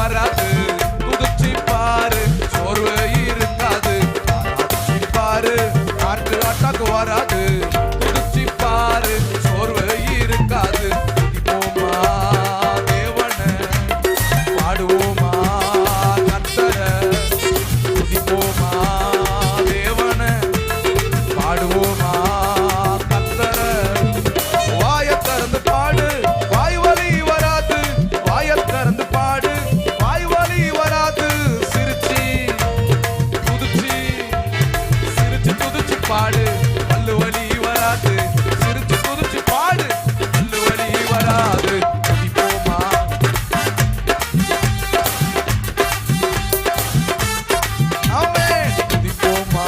வராது. குதிச்சு பாரு. சோர்வு இருக்காது. பாரு. காற்று ஆட்டாக்கு வராது. பாடு. பல்லு வலி வராது. சிரிச்சு குறிச்சு பாடு. பல்லு வலி வராது. குதிப்போமா ஆமே குதிப்போமா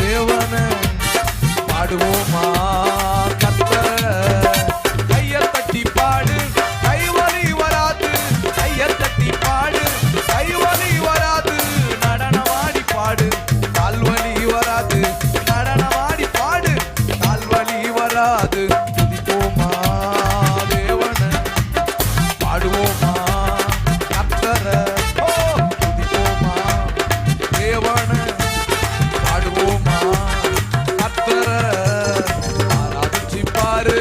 தேவன பாடுவோமா? பாடு. கூடாது துதிப்போமா தேவன? பாடுவோமா கத்தர? துதிப்போமா தேவன? பாடுவோமா கத்தர? ஆராதிச்சு பாரு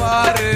பாரு